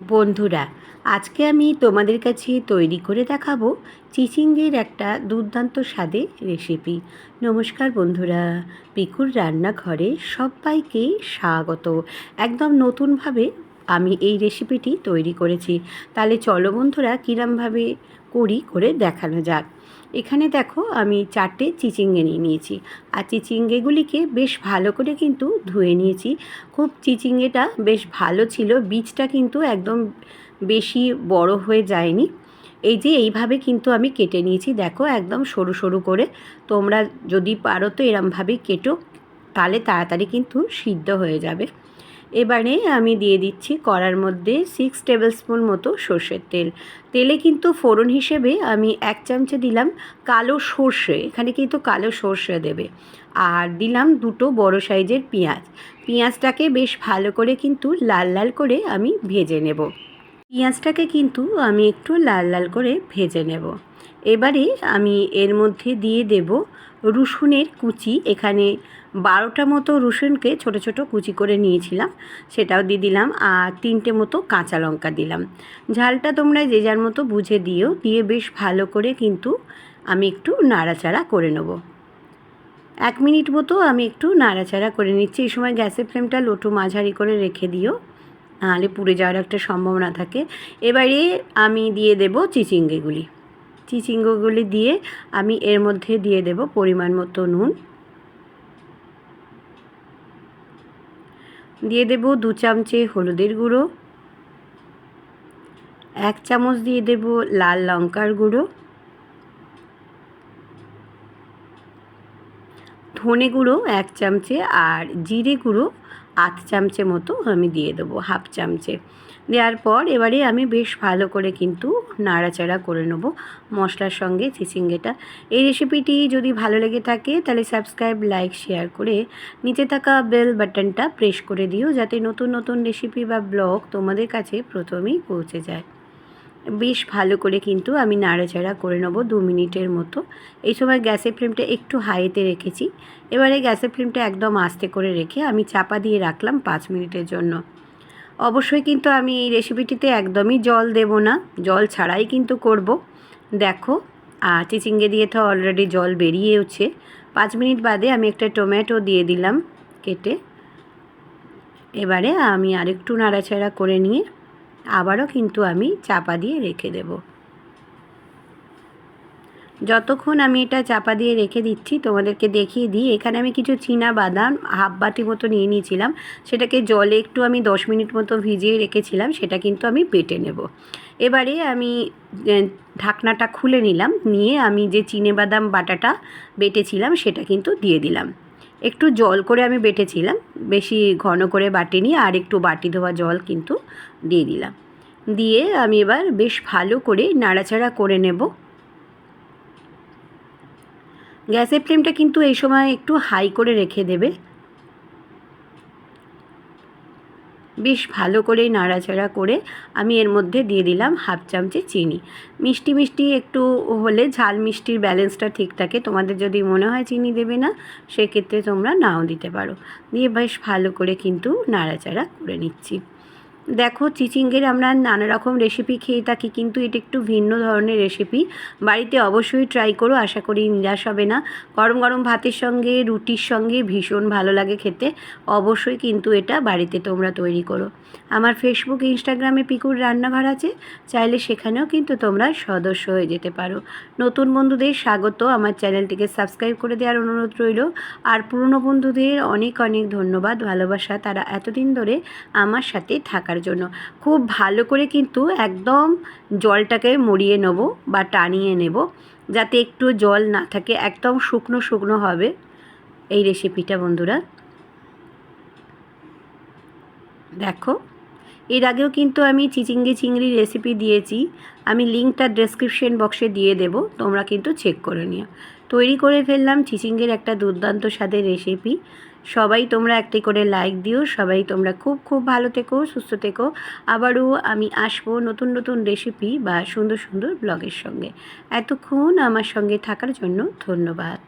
বন্ধুরা, আজকে আমি তোমাদের কাছে তৈরি করে দেখাবো চিচিঙ্গের একটা দুর্দান্ত স্বাদে রেসিপি নমস্কার বন্ধুরা, পিকুর রান্নাঘরে সবাইকে স্বাগত। একদম নতুনভাবে আমি এই রেসিপিটি তৈরি করেছি। তাহলে চলো বন্ধুরা, কীরমভাবে করি করে দেখানো যাক। এখানে দেখো আমি চারটে চিচিঙ্গে নিয়ে নিয়েছি। আর চিচিঙ্গেগুলিকে বেশ ভালো করে কিন্তু ধুয়ে নিয়েছি। খুব চিচিঙ্গেটা বেশ ভালো ছিল, বীজটা কিন্তু একদম বেশি বড় হয়ে যায়নি। এই যে এইভাবে কিন্তু আমি কেটে নিয়েছি, দেখো একদম সরু সরু করে। তোমরা যদি পারো তো এরমভাবে কেটো, তাহলে তাড়াতাড়ি কিন্তু সিদ্ধ হয়ে যাবে। এবারে আমি দিয়ে দিচ্ছি কড়ার মধ্যে সিক্স টেবিল স্পুন মতো সর্ষের তেল। তেলে কিন্তু ফোড়ন হিসেবে আমি এক চামচে দিলাম কালো সর্ষে, এখানে কিন্তু কালো সর্ষে দেবে। আর দিলাম দুটো বড় সাইজের পেঁয়াজ। পেঁয়াজটাকে বেশ ভালো করে কিন্তু লাল লাল করে আমি ভেজে নেব। পেঁয়াজটাকে কিন্তু আমি একটু লাল লাল করে ভেজে নেব। এবারে আমি এর মধ্যে দিয়ে দেব রসুনের কুচি। এখানে বারোটা মতো রসুনকে ছোট ছোট কুচি করে নিয়েছিলাম, সেটাও দিয়ে দিলাম আর তিনটে মতো কাঁচা লঙ্কা দিলাম। ঝালটা তোমরা যে যার মতো বুঝে দিও, দিয়ে বেশ ভালো করে কিন্তু আমি একটু নাড়াচাড়া করে নেব। এক মিনিট মতো আমি একটু নাড়াচাড়া করে নিচ্ছি। এই সময় গ্যাসের ফ্লেমটা লোটু মাঝারি করে রেখে দিও। নাহলে পুড়ে যাওয়ার একটা সম্ভাবনা থাকে। এবারে আমি দিয়ে দেব চিচিঙ্গেগুলি। চিচিঙ্গগুলি দিয়ে আমি এর মধ্যে দিয়ে দেব পরিমাণ মতো নুন। দিয়ে দেব দু চামচে হলুদের গুঁড়ো। এক চামচ দিয়ে দেব লাল লঙ্কার গুঁড়ো। ধনে গুঁড়ো এক চামচে আর জিরে গুঁড়ো আধ চামচে মতো আমি দিয়ে দেবো, হাফ চামচে। দেওয়ার পর এবারে আমি বেশ ভালো করে কিন্তু নাড়াচাড়া করে নেব মশলার সঙ্গে চিচিঙ্গেটা। এই রেসিপিটি যদি ভালো লেগে থাকে তাহলে সাবস্ক্রাইব, লাইক, শেয়ার করে নিচে থাকা বেল বাটনটা প্রেস করে দিও যাতে নতুন নতুন রেসিপি বা ব্লগ তোমাদের কাছে প্রথমেই পৌঁছে যায়। বেশ ভালো করে কিন্তু আমি নাড়াচাড়া করে নেব দু মিনিটের মতো। এই সময় গ্যাসের ফ্লেমটা একটু হাইতে রেখেছি। এবারে গ্যাসের ফ্লেমটা একদম আস্তে করে রেখে আমি চাপা দিয়ে রাখলাম পাঁচ মিনিটের জন্য। অবশ্যই কিন্তু আমি এই রেসিপিটিতে একদমই জল দেব না। জল ছাড়াই কিন্তু করব। দেখো চিচিঙ্গে দিয়ে তো অলরেডি জল বেরিয়েওছে। পাঁচ মিনিট বাদে আমি একটা টমেটো দিয়ে দিলাম কেটে। এবারে আমি আরেকটু নাড়াচাড়া করে নিয়ে আবারও কিন্তু আমি চাপা দিয়ে রেখে দেব। যতক্ষণ আমি এটা চাপা দিয়ে রেখে দিচ্ছি, তোমাদেরকে দেখিয়ে দিই, এখানে আমি কিছু চীনা বাদাম হাফ বাটি মতো নিয়ে নিয়েছিলাম। সেটাকে জলে একটু আমি দশ মিনিট মতো ভিজিয়ে রেখেছিলাম, সেটা কিন্তু আমি বেটে নেব। এবারে আমি ঢাকনাটা খুলে নিলাম, নিয়ে আমি যে চিনে বাদাম বাটাটা বেটেছিলাম, সেটা কিন্তু দিয়ে দিলাম। একটু জল করে আমি বেটেছিলাম, বেশি ঘন করে বাটিনি, আর একটু বাটি ধোয়া জল কিন্তু দিয়ে দিলাম। দিয়ে আমি এবার বেশ ভালো করে নাড়াচাড়া করে নেব। গ্যাসের ফ্লেমটা কিন্তু এই সময় একটু হাই করে রেখে দেবে। বেশ ভালো করে নাড়াচাড়া করে আমি এর মধ্যে দিয়ে দিলাম হাফ চামচে চিনি। মিষ্টি মিষ্টি একটু হলে ঝাল মিষ্টির ব্যালেন্সটা ঠিক থাকে। তোমাদের যদি মনে হয় চিনি দেবে না, সেক্ষেত্রে তোমরা নাও দিতে পারো। দিয়ে বেশ ভালো করে কিন্তু নাড়াচাড়া করে নিচ্ছি। দেখো চিচিঙ্গের আমরা নানা রকম রেসিপি খেয়ে থাকি, কিন্তু এটা একটু ভিন্ন ধরনের রেসিপি বাড়িতে অবশ্যই ট্রাই করো, আশা করি নিরাশ হবে না। গরম গরম ভাতের সঙ্গে, রুটির সঙ্গে ভীষণ ভালো লাগে খেতে। অবশ্যই কিন্তু এটা বাড়িতে তোমরা তৈরি করো। আমার ফেসবুক ইনস্টাগ্রামে পিকুর রান্নাঘর আছে, চাইলে সেখানেও কিন্তু তোমরা সদস্য হয়ে যেতে পারো। নতুন বন্ধুদের স্বাগত, আমার চ্যানেলটিকে সাবস্ক্রাইব করে দেওয়ার অনুরোধ রইল। আর পুরনো বন্ধুদের অনেক অনেক ধন্যবাদ, ভালোবাসা, তারা এতদিন ধরে আমার সাথে থাকার রাখার জন্য। খুব ভালো করে কিন্তু একদম জলটাকে মরিয়ে নেব বা টানিয়ে নেব, যাতে একটু জল না থাকে, একদম শুকনো শুকনো হবে। এই রেসিপিটা বন্ধুরা। দেখো। এর আগেও কিন্তু আমি চিচিঙ্গি চিংড়ি রেসিপি দিয়েছি। আমি লিঙ্কটা ডেসক্রিপশন বক্সে দিয়ে দেব, তোমরা কিন্তু চেক করে নিও। তৈরি করে ফেললাম চিচিঙ্গের একটা দুর্দান্ত স্বাদের রেসিপি সবাই তোমরা একটি করে লাইক দিও, সবাই তোমরা খুব খুব ভালো থেকো, সুস্থ থেকো। আবারও আমি আসব নতুন নতুন রেসিপি বা সুন্দর সুন্দর ব্লগের সঙ্গে। এতক্ষণ আমার সঙ্গে থাকার জন্য ধন্যবাদ।